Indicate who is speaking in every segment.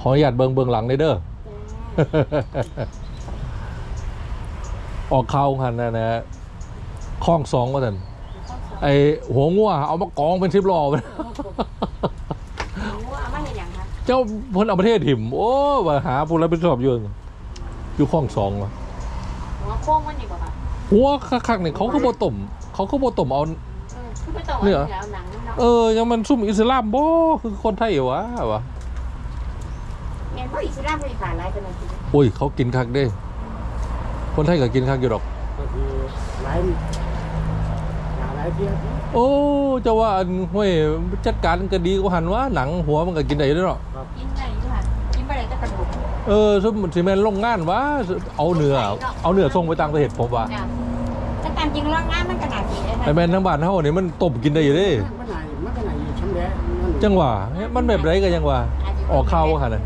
Speaker 1: ขออนุญาตเบิงเบิงหลังเลยเด้อ ออกข่าวหันนะนะคล้องสองว่าท่นไอหัวงัวเอามากองเป็นสิบล้อไป
Speaker 2: รู้ว่าไม่เห็นอย่างคะ
Speaker 1: เจ้าเพิ่นเอาประเทศถิ่มโอ้ว่าหาผู้รับผิดชอบอยู่อยู่คล้องสองวะ
Speaker 2: หัวโค้งมันดีกว่าค่ะ
Speaker 1: หัวคักๆเนี่ยเขาก็บ่ต้มเขาก็บ่ต้มเอา
Speaker 2: เออคือไม่ต้อง
Speaker 1: เนี่ยเหรอ
Speaker 2: แล้วหนังน้ำเนาะ
Speaker 1: เออยังมันซุ่มอิสลามบ่คือคนไทยวะวะ
Speaker 2: เงี้ยเพราะอิสลามเป็นผ่านหลายเป็นอะไรจริง
Speaker 1: โอ้ย เขากินคักเด้ คนไทยก็กินคักอยู่ดอก
Speaker 3: ก็คือหลายหลายหลายเที่ยว
Speaker 1: โอ้เจะว่าอันห้วยจัดการก็ดีกว่าหันว่าหนังหัวมันก็กินได้ด้วยเนาะ
Speaker 2: กินได้ด้วยค่ะกินไปเลยจะกระดูก
Speaker 1: เออซุ่มซีเมนต์โรงงานวะเอาเนื้อเอาเนื้อส่งไปต่างประเทศผมว่า
Speaker 2: จ้ะแต่ตามจริงแล้วงานมันขนาดนี้เลย
Speaker 1: ไอแมนทั้งบ้านเฮานี่มันต้มกินได้อยู่เด้
Speaker 3: มันไหนมันก็ไหนอยู่ชั้นแดงนั่น
Speaker 1: จังหวะเฮ้ยมันแบบไรก็ยังว่า ออกข่าวว่าขนาด
Speaker 3: แล้ว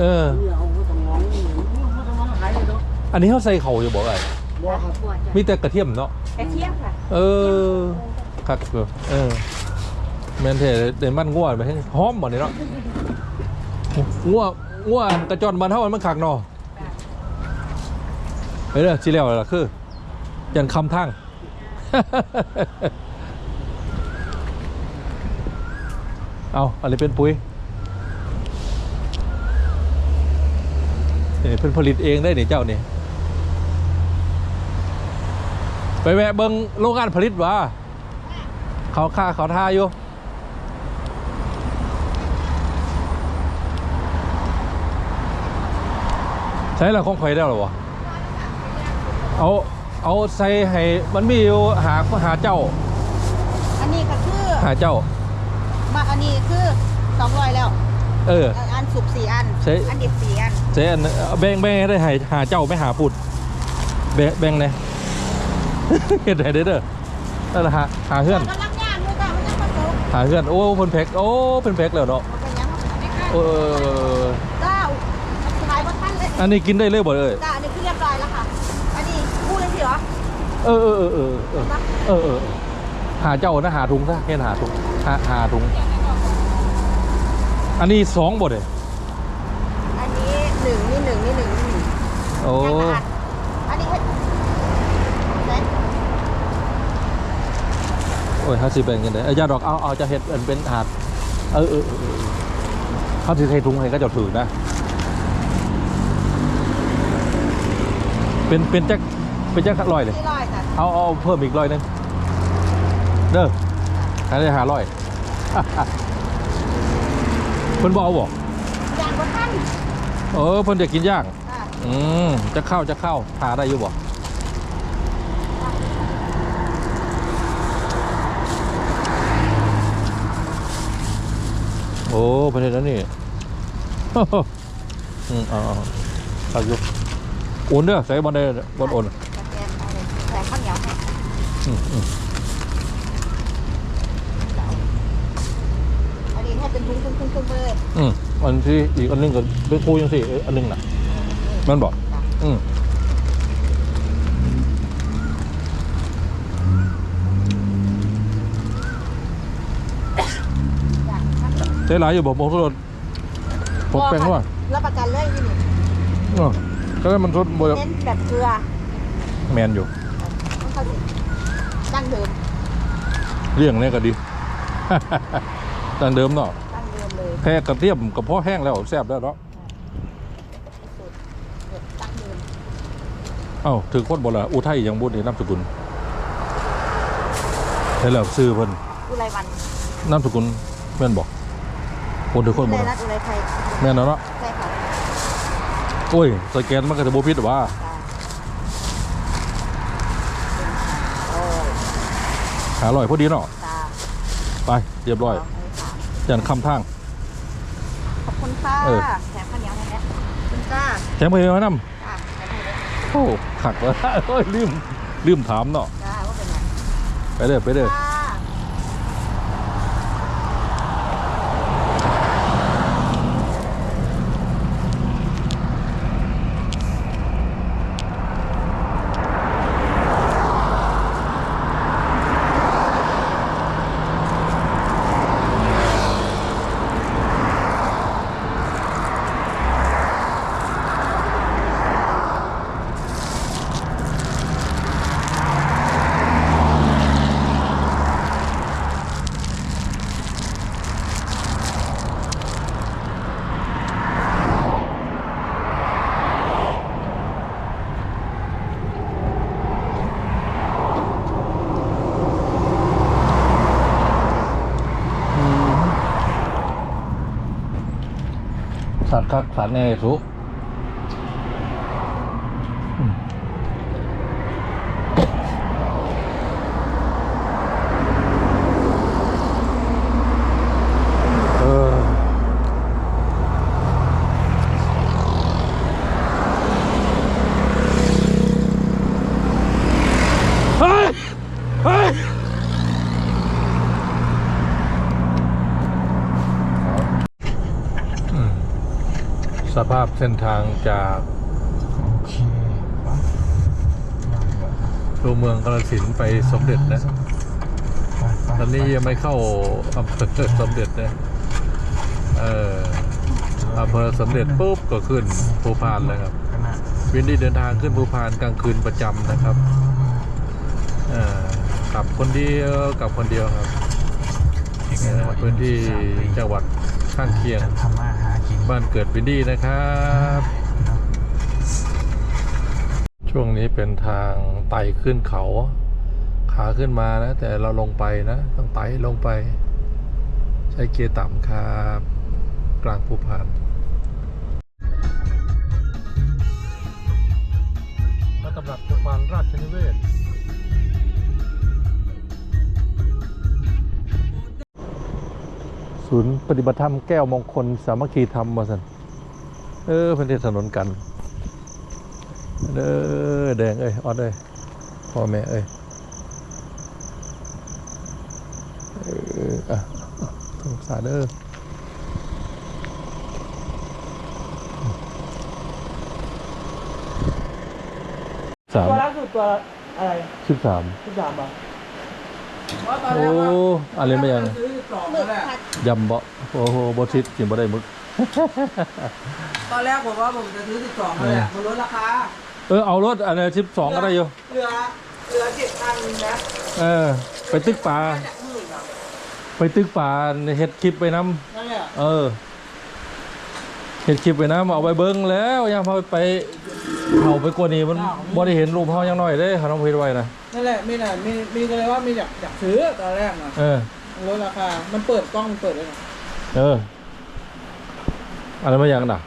Speaker 1: เออ
Speaker 3: นี่เอาหัวสมองนี่หัวสมองขายเลยเนาะ
Speaker 1: อันนี้เขาใส่เขาอยู่บอกไอ้
Speaker 3: บ่ครับ
Speaker 1: มีแต่กระเทียมเนาะ
Speaker 2: กระเทียมค่ะ
Speaker 1: เออคักเออเออแมนเทเดนมันง่วไปให้หอมบ่นี่เนาะง่วง่วกระจอนมันเท่ามันคักเนาะเฮ้ยเด้อสิแล้วล่ะคือ ยันคำทางเอาอะไรเป็นปุ๋ย นี่เป็นผลิตเองได้นี่เจ้านี่ไปแวะเบิงโรงงานผลิตวะเขาค่าเขาท่าอยู่ใช้ละของข่อยได้หรอวะเอาเอาใส่ให้มันมีอยู่หาหาเจ้า
Speaker 4: อันนี้ก็คือ
Speaker 1: หาเจ้า
Speaker 4: มาอันนี้คือสองร้อยแล้ว
Speaker 1: เออ
Speaker 4: อันสุกสี่อัน
Speaker 1: ใช่
Speaker 4: อันดิบสี่อัน
Speaker 1: เจ๊อันแบ่งแบ่งได้ห้หาเจ้าไม่หาปุดแบ่งแบ่งเลยเห็นไหนเด้อเด้อนั่นแหละหาหาเพื่อนหาเพื่อนโอ้เพิ่นแพ็กโอ้เพิ่นแพ็กแล้วเนาะ
Speaker 4: มันเป็นยังไม่ค่ะ
Speaker 1: เออ
Speaker 4: จ้าขายบนท่านเลย
Speaker 1: อันนี้กินได้เลยบ่เอ้ย
Speaker 4: จ้าอันนี้คือเรียบร้อยแล้วค่ะอันนี้พูดเลยสิเหรอ
Speaker 1: เออเออเออเออเออเออหาเจ้านะหาถุงซะแค่หาถุงหาหาถุงอันนี้สองบทเลย
Speaker 4: อันนี้หนึ่งนี่หนึ่งนี่หนึ่งนี่หนึ่ง
Speaker 1: โอ้
Speaker 4: ย่างละอันอันนี้เฮ็ดไหน
Speaker 1: โอ้ยเขาสิเป็นยังไงเอ้ยอยาดอกเอาเอาจะเห็ดอันเป็นหาดเออเออเออเออเขาสิเทถุงให้ก็เจะถือนะ เป็นเป็นจักเป็นจักร้อยเลย
Speaker 4: สี่ร้อยจ้ะ
Speaker 1: เอาเอาเพิ่มอีกร้อยหนึงเด้อใครได้หาร้อยเพิ่นบเอาบอก
Speaker 4: ย่างบนท่าน
Speaker 1: เออเพิ่นจะกินย่าง
Speaker 4: จ้ะ
Speaker 1: อืมจะเข้าจะเข้าหาได้อยู่บ่โอ้ประเทศนั้นนี่อืมเอ๋อาเอาอยู่นเด้อใส่บอลได้บอลอน
Speaker 4: กระเทียมเอาเลยใส่ข้าวเหนียวให้
Speaker 1: อืมอืม
Speaker 4: อันนี้ให้เป็นทุ้งทุ้งทุ้งทุ้งไปเลย
Speaker 1: อืมอันที่อีกอันหนึงก็เป็นคูยังสิเอ้ยอันหนึงน่ะมันบอกอืม
Speaker 4: จ้ะ
Speaker 1: ใช้หลายอยู่บอกมองทุรนผมแปลงว่า
Speaker 4: รับประกันเลยที่นี่
Speaker 1: เออก็ได้มันทดบ
Speaker 4: เน้นแบบเกลือ
Speaker 1: แมนอยู่
Speaker 4: ต้องเข้าสิดั้งเดิม
Speaker 1: เรื่องนี้ก็ดีดังเดิมเนาะ
Speaker 4: ดั้งเดิมเลย
Speaker 1: แค่กระเทียมกับพ่อแห้งแล้วแซ่บแล้วเนาะ
Speaker 4: สูตรแบบดั้งเดิม
Speaker 1: เอ้าถือคนบ่ละอุทัยยังบุญนี่นามสกุลใช่แล้วซื้อเพิ่น
Speaker 4: อุไรวัน
Speaker 1: นามสกุลแม่นบอก คนถือคน
Speaker 4: อุ
Speaker 1: บ่
Speaker 4: ไร
Speaker 1: ละ
Speaker 4: รัตน์อุไรไทย
Speaker 1: แม่นแล้วเนาะ
Speaker 4: ใช่ค่ะ
Speaker 1: โอ้ยสแกนมันก็จะบ่ผิดหรอว่า
Speaker 4: จ้าโอ้ย
Speaker 1: หาอร่อยพอดีเนาะ
Speaker 4: จ้า
Speaker 1: ไปเรียบร้อย
Speaker 4: สงสาม
Speaker 1: ยันคำทาง
Speaker 4: ขอบคุณค่ะ
Speaker 1: เออ
Speaker 4: แถมข้าวเหนียวให้แม่ขอบคุณจ้า
Speaker 1: แถมไปเลยนำ
Speaker 4: จ้าแถมให้เลย
Speaker 1: โอ้ขักเลยโอ้ยลืมลืมถามเนาะ
Speaker 4: จ้าว่าเป็นไง
Speaker 1: ไปเด้อไปเด้อ
Speaker 4: จ้า
Speaker 1: คักสันเน่สุอืมเออเฮ้ยเฮ้ย สภาพเส้นทางจาก
Speaker 3: โอเคปะ
Speaker 1: ตัวเมืองกาฬสินธุ์ไปสมเด็จนะ ตอนนี้ยังไม่เข้าอำเภอสมเด็จนะ เอออำเภอสมเด็จปุ๊บก็ขึ้นภูพานเลยครับ
Speaker 3: ขนาด
Speaker 1: วินดี้เดินทางขึ้นภูพานกลางคืนประจำนะครับเออกลับคนเดียวกลับคนเดียวครับเออพื้นที่จังหวัดข้างเคียง บ้านเกิดวินดี้นะครับ ช่วงนี้เป็นทางไต่ขึ้นเขา ขาขึ้นมานะ แต่เราลงไปนะ ต้องไต่ลงไป ใช้เกียร์ต่ำครับ กลางภูพานพระตำหนักภูพานราชนิเวศ ศูนย์ปฏิบัติธรรมแก้วมงคล สามัคคีธรรมมาสันเออเป็นที่ถนนกันเด้อแดงเอ้ยออดเอ้ยพ่อแม่เอ้ยเอออะอะสงสารเด้อสาม
Speaker 5: ตัวล่าสุดตัวอะไร
Speaker 1: สิบสาม
Speaker 5: ที่สามป่ะ
Speaker 1: โอ้
Speaker 5: กว่า
Speaker 1: อะไรไม่ยัง
Speaker 5: ซื้อสองนั่นแหละ
Speaker 1: ยำเบาะโอ้โหบชิดกินบ่ได้มึก
Speaker 5: ตอนแรกผมว่าผมจะซื้อสิบสองนั่นแหละมันลดราคา
Speaker 1: เออเอารถอันนี้สิบสองก็ได้อยู่
Speaker 5: เหลือเหลือเจ็ดพันนะ
Speaker 1: เออ ไปตึกป่า
Speaker 5: จากหมื่นอะ
Speaker 1: ไปตึกป่าเฮ็ดคลิปไปน้
Speaker 5: นั่นแหละำ
Speaker 1: เออ เฮ็ดคลิปไปน้ำเอาไปเบิ้งแล้วยังพอไปเขาไปกว่านี้มันบ่ได้เห็นรูปเฮายังน้อยเด้เขาต้องเฮ็ดไว้นะ
Speaker 5: นั่นแหละมีน่ะมีมีก็เลยว่ามีอยากอยากซื้อตอนแรกน่ะ
Speaker 1: เออ
Speaker 5: ลดราคา มันเปิดกล้องมันเปิดเลยนะ
Speaker 1: เอออะไรมาอย่างน่ะ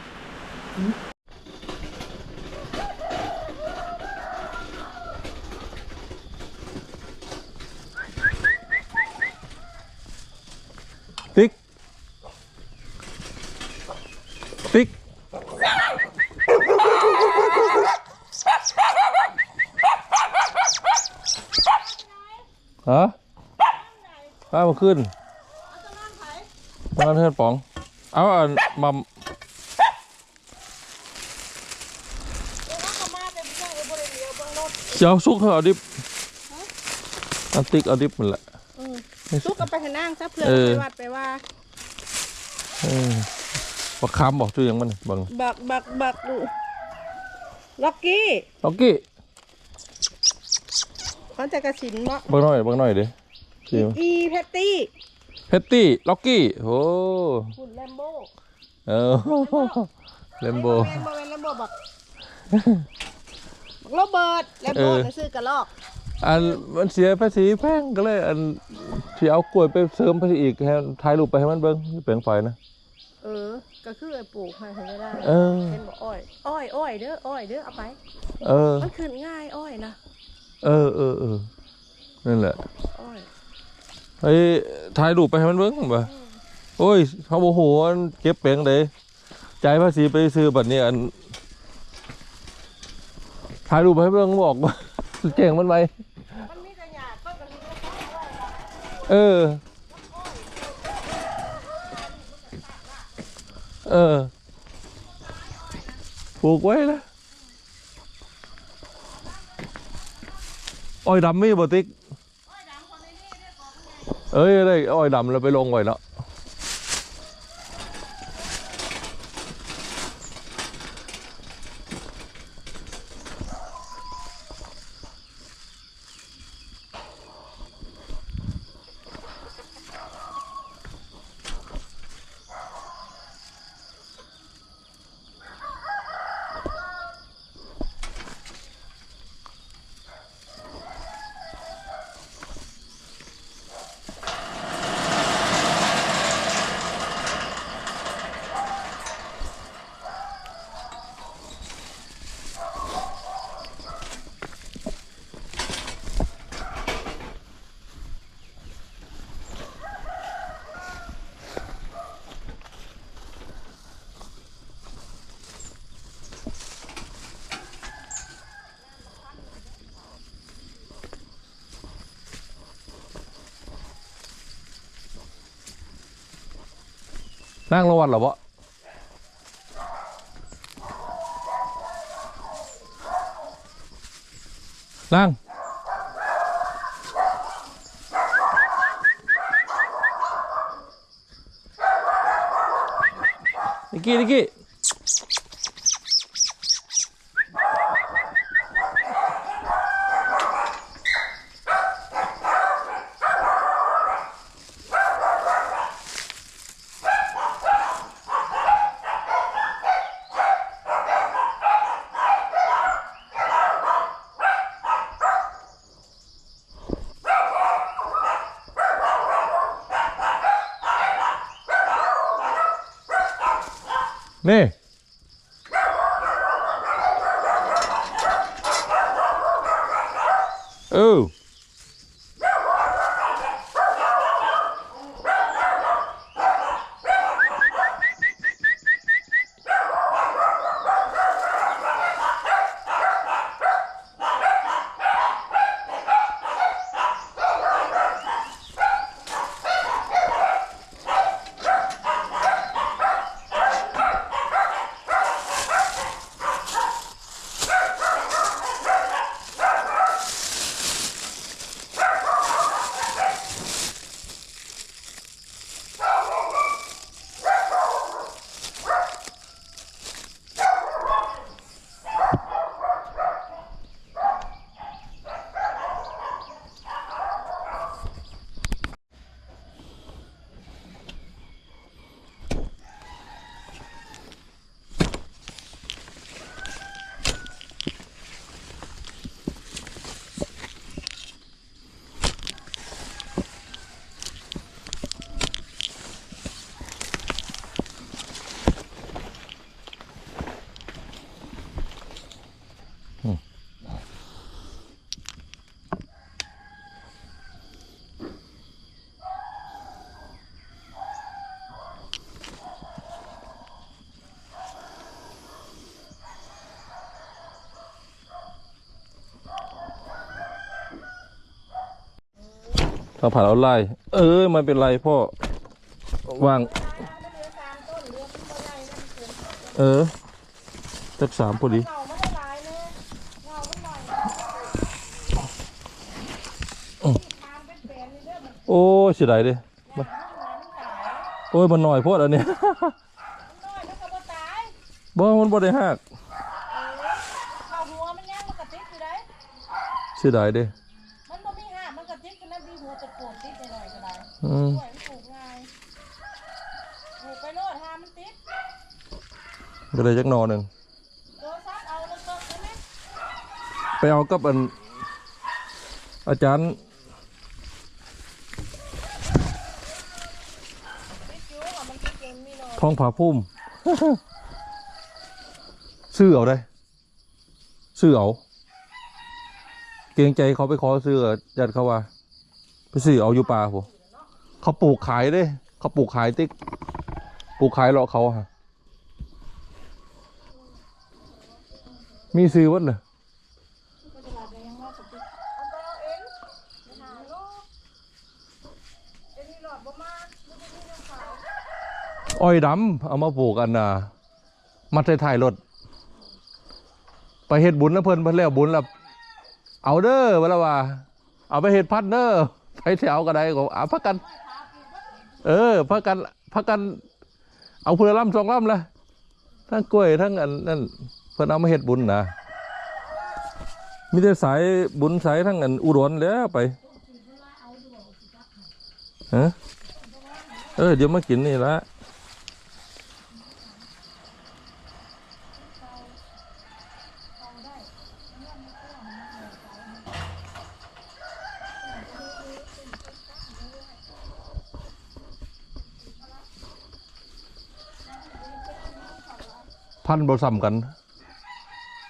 Speaker 1: ฮะป้ามาขึ้นตอนเพื่อนป๋อง เอาอันมัมเจ้าซุกเขาเอาดิบอันติ๊กเอาดิบมันแหละ
Speaker 4: ลูกก็ไปให้นั่งซะเพื่อน
Speaker 1: เออ
Speaker 4: ไปวัดไปว่า
Speaker 1: เออ บักคำบอกชื่อหยังมันบัง
Speaker 4: บักบักบักล็อกกี้
Speaker 1: ล็อกกี้
Speaker 4: เขาจะกระสินเนาะ
Speaker 1: บังหน่อยบังหน่อยดิชื่อ
Speaker 4: อีแพตตี้
Speaker 1: เพตตี้ล็อกกี้โอ้
Speaker 4: หุ่นแลมโบ้
Speaker 1: เออเลมโบ
Speaker 4: แมนบอแมนแลมโบ้บักบักโรเบิร์ตแลมโบ้
Speaker 1: เออ
Speaker 4: จะซื้อกระลอก
Speaker 1: อันมันเสียภาษีแพงก็เลย อันที่เอากล้วยไปเสริมภาษีอีกให้ถ่ายรูปไปให้มันเบิ้งแปลงไฟนะ
Speaker 4: เออ ก็คือไอ้ปลูกให้เขาไม่ได้
Speaker 1: เออ
Speaker 4: เป็นบอกอ้อย อ้อยอ้อยเด้อ อ้อยเด้อ เอาไป
Speaker 1: เออ
Speaker 4: มันขึ้นง่ายอ้อยนะ
Speaker 1: เออเออเออนั่นแหละ
Speaker 4: อ้อย
Speaker 1: ไอ้ถ่ายรูปไปให้มันเบิ้งบ่โอ้ยเขาโมโหอันเก็บแปลงเลยจ่ายภาษีไปซื้อบัตรนี้อันถ่ายรูปไปให้เบิ้งบอกว่าแจ้งมันไว้
Speaker 4: มันมีแต่หยาดต้นกระลิ่งแล้วก็เอาไว้
Speaker 1: เออ เออปลูกไว้นะอ้อยดำไม่บ่ติ๊กเอ้ยได้อ้อยดำเราไปลงไว้แล้ว นั่งรอวัลเหรอวะนั่งนิกกี้นิกกี้ ถ้าผ่านเอาไล่เออมันเป็นไรพ่อวาง เออสักสามพอดีโอ้เสียดายเดิโอ้ยมันหน่อยโพดอันเนี้ย
Speaker 4: น้อยมันก็บ่
Speaker 1: มันบ่ได้หัก
Speaker 4: เออเข้างมันกระติกอยู่ได้
Speaker 1: เสียดายเดิ
Speaker 4: อื
Speaker 1: ม
Speaker 4: ปล่อยมันปลูกง่ายปลูกไปโลดหามันติด
Speaker 1: ก็เลยจักหนอหนึ่ง
Speaker 4: โดนซักเอาแล้วก็ได้ไหม
Speaker 1: ไปเอากับอันอาจารย์
Speaker 4: ติดอยู่ว่ามันติดเองมีหน่อย
Speaker 1: ทองผาพุ่ม ซื้อเอาได้ซื้อเอาเกรงใจเขาไปขอซื้อจัดเขาว่า ไปซื้อเอาอยู่ป่าผม เขาปลูกขายด้วยเขาปลูกขายติ๊กปลูกขายเลาะเขาฮะมีซื้อวัดเลย
Speaker 4: อาไปเอาเองไปหาโลกเอ็นนี่หลอดบ่มาไม่ได้
Speaker 1: อ้อยดำเอามาปลูกกันน่ะมัดใส่ท้ายรถไปเฮ็ดบุญนะเพิ่นเพิ่นแล้วบุญแล้วเอาเด้อเวลาว่า เอาไปเฮ็ดพัดเด้อไปแถวก็ได้ก็อาพักกัน เออพักกันพักกัน เอาพื่อล่ำสองล่ำละทั้งกล้วยทั้งอันนั่นเพิ่นเอามาเฮ็ดบุญนะมีแต่สายบุญสายทั้งอันอุดรแล้วไปฮะเออเดี๋ยวมากินนี่ละ พันบ่ซ้ำกัน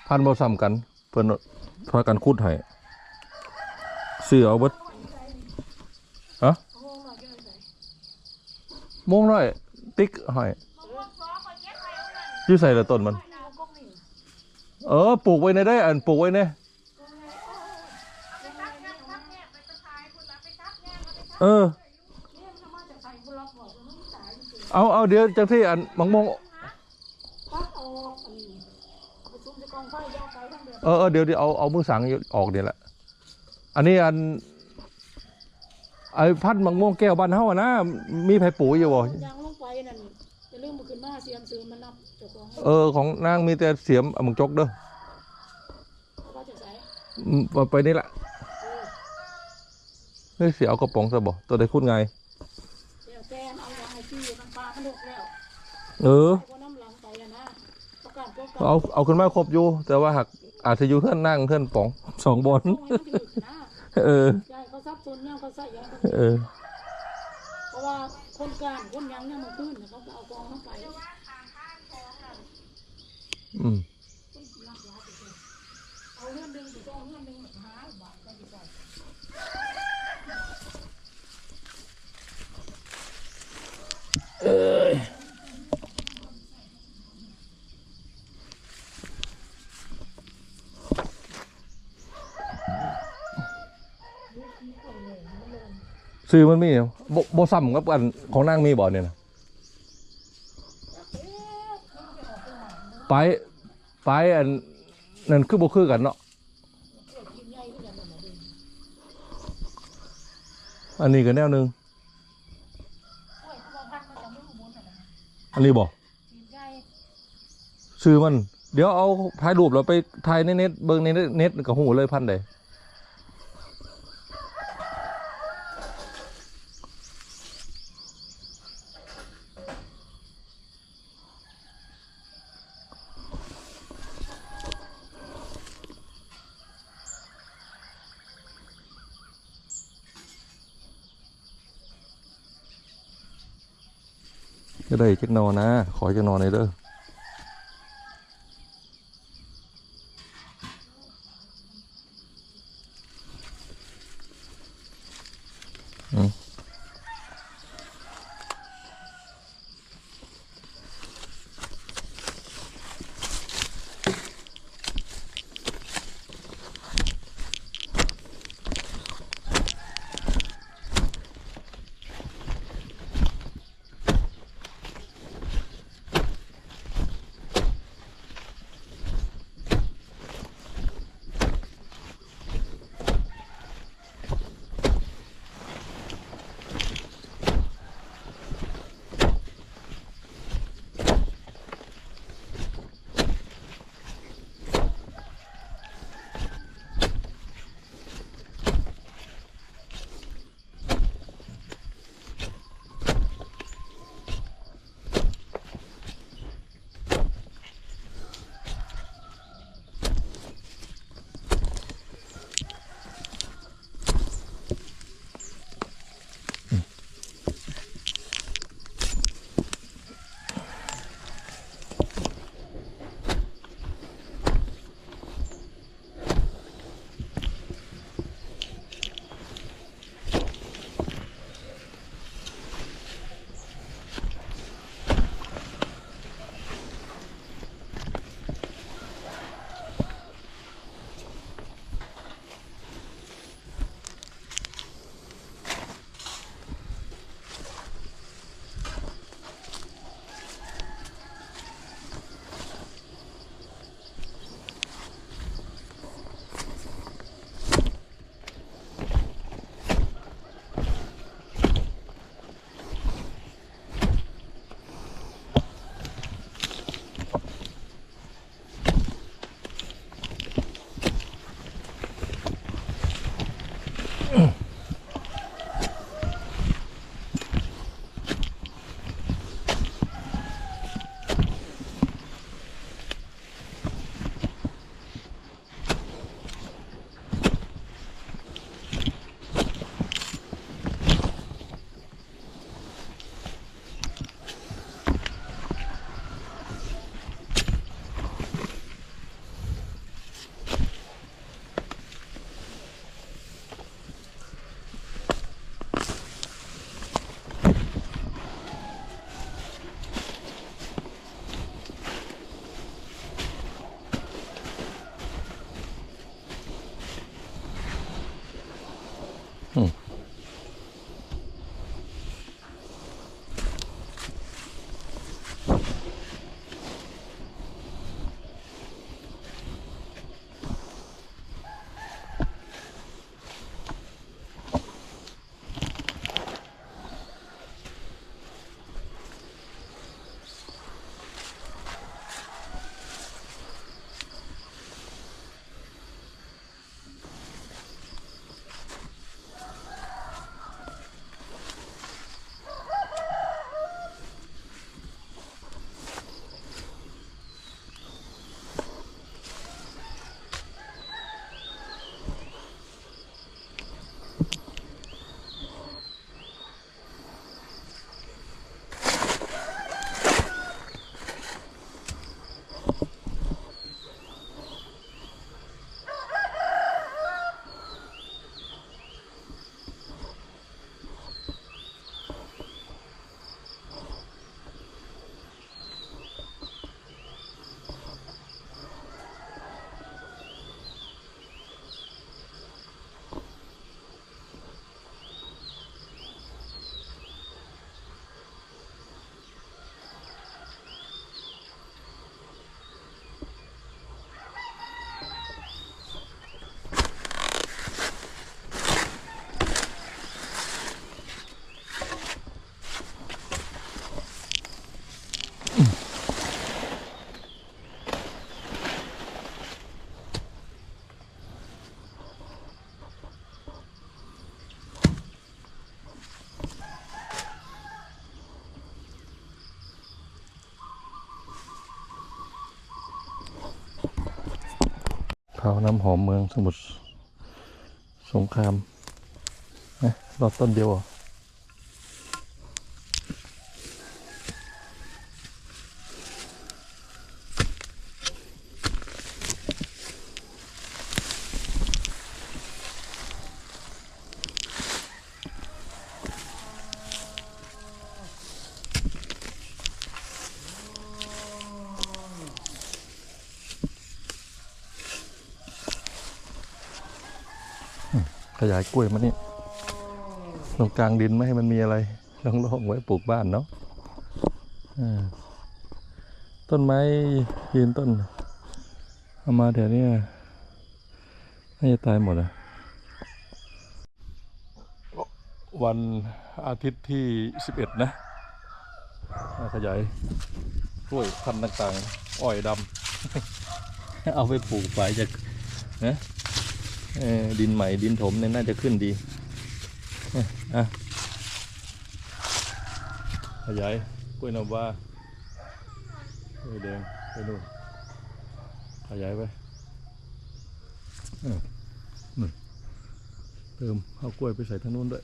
Speaker 1: พันบ่ซ้ำกัน เพิ่นพากันคุดให้ซื้อเอาเบิดฮะมงน้อย ติ๊กห้อยู่ใส่ละต้นมัน เออปลูกไว้ในได้อันปลูกไว้ในเออ เอาเอาเดี๋ยวจังที่อันมังมง
Speaker 4: ปักออกอันนี้ประชุมจะกองไฟยาวไปทั้ง เดือน
Speaker 1: เออเออเดี๋ยวเดี๋ยวเอาเอามือสังออกเดี๋ยวแหละอันนี้อันไอ้พัดมังม่วงแก้วบ้านเฮาอะนะมีไผ่ปุ๋ยอยู่บ่
Speaker 4: ยางลงไปนั่นจะเริ่มมาขึ้นมาเสียมซื้อมันนับเจ้าของ
Speaker 1: เออของนางมีแต่เสียมเอามังจกเด้อ
Speaker 4: ว่าจะใส่
Speaker 1: อืมเอาไปนี่แหละเฮ้ยเสียเอากระป๋องซะบ่ตัวใดพูดไง
Speaker 4: เดี๋ยวแกนเอายางไอ้ที่มันปลามันลุกแล้ว
Speaker 1: เออ
Speaker 4: ไอ้พวกน้ำหลังไปอะนะประกาศพวก
Speaker 1: เอาเอาขึ้นมาครบอยู่แต่ว่าหัก อาจจะอยู่เพื่อนนั่งเพื่อนป๋องสองบอล
Speaker 4: พวกมันถือนะ
Speaker 1: เออ
Speaker 4: ยายเขาซับซ้อนเนี่ยเขาใส่ยาง
Speaker 1: เออ
Speaker 4: เพราะว่าคนกลางคนยังเนี่ยมันขึ้นเขาก็เอากองเข้าไป
Speaker 1: อืม
Speaker 4: เอาเงื่อนดึงไปกองเงื่อนดึงหาบาทก็ดีกว่า
Speaker 1: ซื้อมันมีบ่บ่ซ้ำกับอันของนางมีบ่เนี่ยนะไปไปอันนั่นคือบ่คือกันเนาะอันนี้ก็แนวหนึงอันนี้บ่ซื้อมัน เดี๋ยวเอาถ่ายรูปแล้วไปถ่ายในเน็ตเบิ่งในเน็ตก็หูเลยพันใด ก็ได้จักนอนนะ ขอจักนอหน่อยเด้อ น้ำหอมเมืองสมุทรสงครามนะรอดต้นเดียวเห ขยายกล้วยมานี่ตรงกลางดินไม่ให้มันมีอะไรโล่งๆไว้ปลูกบ้านเนาะอ่าต้นไม้ยืนต้นเอามาแถวนี้น่าจะตายหมดอะวันอาทิตย์ที่ 11 นะอ่าขยายกล้วยพันธุ์ต่างๆ อ้อยดำ เอาไปปลูกไปจะนะเออ ดินใหม่ดินถมเนี่ยน่าจะขึ้นดีเอ้ยอะขยายกล้วยน้ำว้ากล้วยแดงไปนู่นขยายไปเออนู่นเติมเอากล้วยไปใส่ทางนู้นด้วย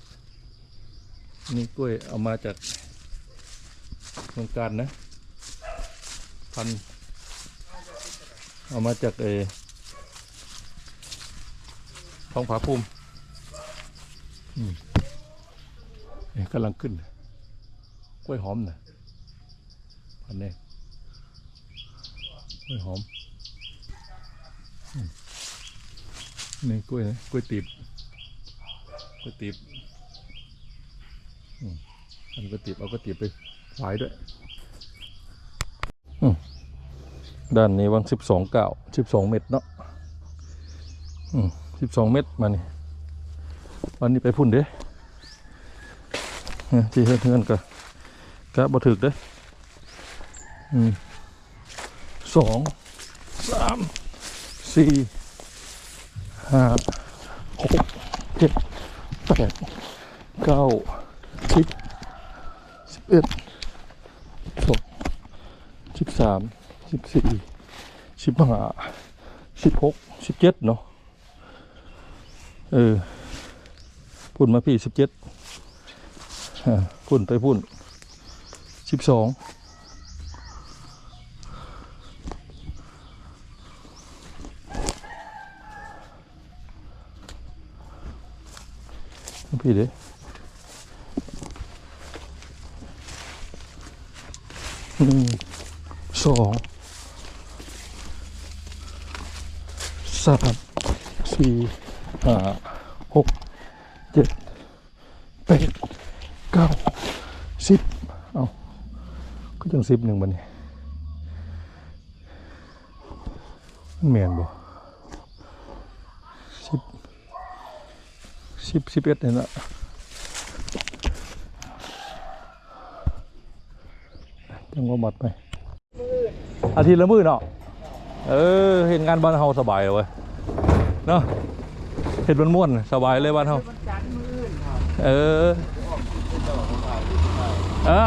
Speaker 1: นี่กล้วยเอามาจากโครงการนะ พัน เอามาจากเอ อท้องผาภูมิเนี่ยกำลังขึ้น กล้วยหอมนะพันนี้กล้วยหอม นี่กล้วยนะกล้วยตีบกล้วยตีบอันกล้วยตีบเอากล้วยตีบไปขายด้วยด้านนี้วังสิบสองเก้าสิบสองเมตรเนาะอืม สิบสองเมตรมานี่วันนี้ไปพุ่นเด้เนี่ยที่เฮือนเฮือนก็กะบ่ถึกเด้อืมสองสามสี่ห้าหกเจ็ดแปดเก้าสิบสิบเอ็ดสองสิบสามสิบสี่สิบห้าสิบหกสิบเจ็ดเนาะ เออพุ่นมาพี่สิบเจ็ดพุ่นไปพุ่นสิบสองพี่เด้หนึ่งสองสามสี่ ห้าหกเจ็ดแปดเก้าสิบเอาก็จังสิบหนึ่งบันนี้มันแมนบ่สิบสิบสิบเอ็ดเนี่ละจังว่ามัดไปอาทิตย์ละมือเนาะเออเห็นงานบ้านเฮาสบายเลยเนาะ เห็ดมันม่วนๆสบายเลยบ้านเฮา
Speaker 3: มันจันทร์มือครับ
Speaker 1: เอออ่า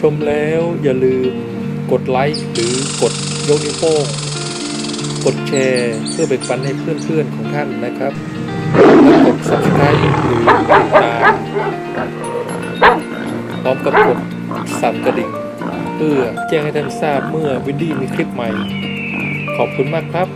Speaker 1: ชมแล้วอย่าลืมกดไลค์หรือกดยกนิ้วโป้งกดแชร์เพื่อแบ่งปันให้เพื่อนๆของท่านนะครับและกด subscribe หรือติดตามพร้อมกับกดสั่นกระดิ่งเพื่อแจ้งให้ท่านทราบเมื่อวินดี้มีคลิปใหม่ ขอบคุณมากครับ